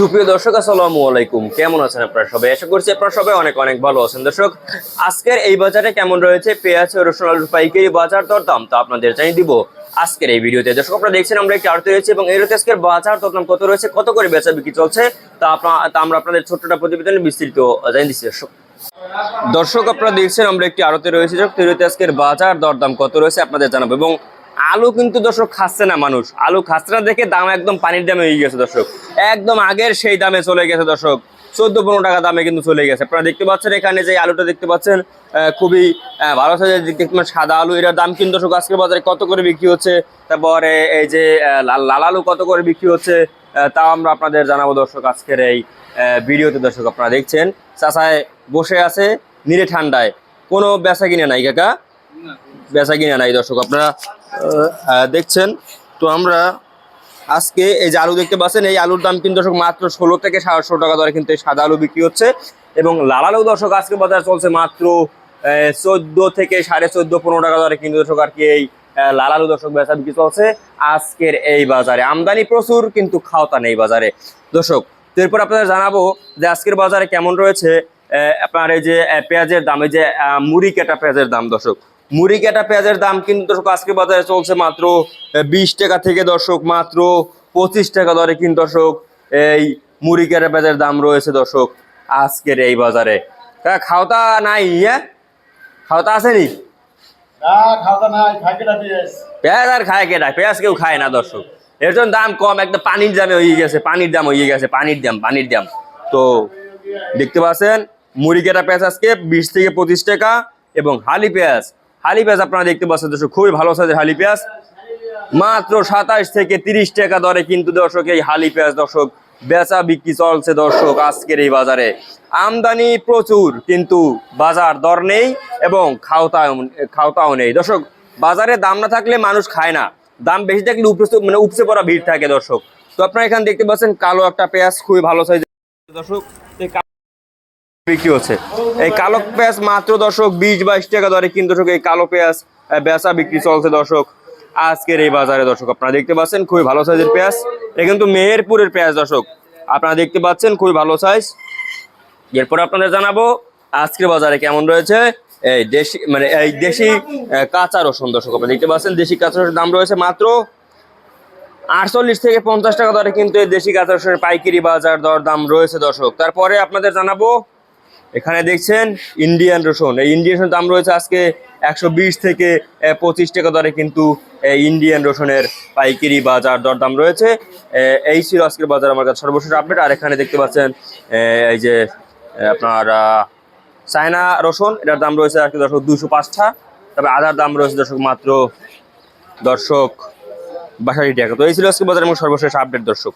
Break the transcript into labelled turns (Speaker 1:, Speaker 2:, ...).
Speaker 1: সুপ্রিয় দর্শক, আসসালামু আলাইকুম। কেমন আছেন আপনারা সবাই? আশা করছি আপনারা সবাই অনেক অনেক ভালো আছেন। দর্শক, আজকের এই বাজারে কেমন রয়েছে? পেঁয়াজ, রসুন আলুর পাইকারি, বাজার দর দাম তা আপনাদের জানিয়ে দিব আজকের এই ভিডিওতে। দর্শক, আপনারা দেখছেন আমরা একটি আরতি রয়েছে এবং রয়েছে আজকের বাজার দর দাম কত রয়েছে? কত করে বেচা বিক্রি চলছে? তা তা আমরা আপনাদের ছোট্টটা প্রতিবেদনে বিস্তৃত জানিয়ে দিচ্ছি। দর্শক দর্শক, আপনারা দেখছেন আমরা একটি আড়তে রয়েছে। তৈরিতে আজকের বাজার দরদাম কত রয়েছে আপনাদের জানাব এবং আলু কিন্তু দর্শক খাচ্ছে না মানুষ। আলু খাচ্ছে না দেখে দাম একদম পানির দামে হয়ে গেছে দর্শক। একদম আগের সেই দামে চলে গেছে দর্শক। চোদ্দ পনেরো টাকা দামে কিন্তু চলে গেছে। আপনারা দেখতে পাচ্ছেন এখানে যে আলুটা দেখতে পাচ্ছেন খুবই ভালো সাইজের দেখতে পাচ্ছেন সাদা আলু। এটার দাম কিন্তু দর্শক আজকের বাজারে কত করে বিক্রি হচ্ছে তারপরে এই যে লাল আলু কত করে বিক্রি হচ্ছে তাও আমরা আপনাদের জানাব দর্শক আজকের এই ভিডিওতে দর্শক আপনারা দেখছেন। চাষায় বসে আছে নিরে ঠান্ডায়। কোনো বেচা কিনে নাই কাকা? বেচা কিনে নাই দর্শক। আপনারা দেখছেন। তো আমরা আজকে এই যে আলু দেখতে পাচ্ছেন, এই আলুর দাম কিন্তু দর্শক মাত্র ষোলো থেকে সাতশো টাকা দরে কিন্তু এই সাদা আলু বিক্রি হচ্ছে। এবং লাল আলু দর্শক আজকে বাজার চলছে মাত্র চোদ্দ থেকে সাড়ে চোদ্দ পনেরো টাকা দরে কিন্তু দর্শক আর কি এই লাল আলু দর্শক বেচা বিক্রি চলছে আজকের এই বাজারে। আমদানি প্রচুর, কিন্তু খাওতা নেই বাজারে। দর্শক এরপর আপনাদের জানাব যে আজকের বাজারে কেমন রয়েছে আপনার এই যে পেঁয়াজের দাম, এই যে মুড়ি কাটা পেঁয়াজের দাম দর্শক। মুড়ি কাটা পেঁয়াজের দাম কিন্তু দর্শক আজকে বাজারে চলছে মাত্র বিশ টাকা থেকে দর্শক মাত্র পঁচিশ টাকা দরে কিন্তু দর্শক এই মুড়ি কাটা পেঁয়াজের দাম রয়েছে দর্শক আজকের এই বাজারে। খাওতা নাই হ্যাঁ খাওতা আসেনি পেঁয়াজ আর খায় কেটা পেঁয়াজ কেউ খায় না দর্শক। এর জন্য দাম কম একটা পানির দামে হয়ে গেছে পানির দাম হয়ে গেছে পানির দাম পানির দাম। তো দেখতে পাচ্ছেন মুড়ি কেটা পেঁয়াজ আজকে বিশ থেকে পঁচিশ টাকা এবং হালি পেঁয়াজ হালি পেঁয়াজ আপনারা দেখতে পাচ্ছেন দর্শক, খুবই ভালো সাইজের হালি পেঁয়াজ। মাত্র সাতাশ থেকে তিরিশ টাকা দরে কিন্তু দর্শক, এই হালি পেঁয়াজ দর্শক, বেচা বিক্রি চলছে দর্শক আজকের এই বাজারে। আমদানি প্রচুর, কিন্তু বাজার দর নেই এবং খাওতাও খাওতাও নেই। দর্শক, বাজারে দাম না থাকলে মানুষ খায় না। দাম বেশি থাকলে উপসে মানে উপসে পড়া ভিড় থাকে দর্শক। তো আপনারা এখানে দেখতে পাচ্ছেন কালো একটা পেঁয়াজ, খুবই ভালো সাইজের দর্শক। বিক্রি হচ্ছে। এই কালো পেঁয়াজ মাত্র দর্শক বিশ বাইশ টাকা দরে কিন্তু দর্শক এই কালো পেঁয়াজ বেচা বিক্রি চলছে দর্শক। আজকের এই বাজারে দর্শক আপনারা দেখতে পাচ্ছেন খুবই ভালো সাইজের পেঁয়াজ। এটা কিন্তু মেহেরপুরের পেঁয়াজ দর্শক। আপনারা দেখতে পাচ্ছেন খুবই ভালো সাইজ। এরপর আপনাদের জানাব আজকের বাজারে কেমন রয়েছে। এই দেশি মানে এই দেশি কাঁচা রসুন দর্শক, আপনারা দেখতে পাচ্ছেন দেশি কাঁচা রসুনের দাম রয়েছে মাত্র আটচল্লিশ থেকে পঞ্চাশ টাকা দরে কিন্তু এই দেশি কাঁচা রসুনের পাইকারি বাজার দর দাম রয়েছে দর্শক। তারপরে আপনাদের জানাব এখানে দেখছেন ইন্ডিয়ান রসুন। এই ইন্ডিয়ান রসুনের দাম রয়েছে আজকে একশো বিশ থেকে পঁচিশ টাকা দরে কিন্তু ইন্ডিয়ান রসুনের পাইকারি বাজার দর দাম রয়েছে এই ছিল আজকের বাজার আমার কাছে সর্বশেষ আপডেট। আর এখানে দেখতে পাচ্ছেন এই যে আপনার চায়না রসুন, এটার দাম রয়েছে আর কি দর্শক দুশো পাঁচটা তবে আদার দাম রয়েছে দর্শক মাত্র দর্শক বাষট্টি টাকা। তো এই ছিল আজকে বাজারের সর্বশেষ আপডেট দর্শক।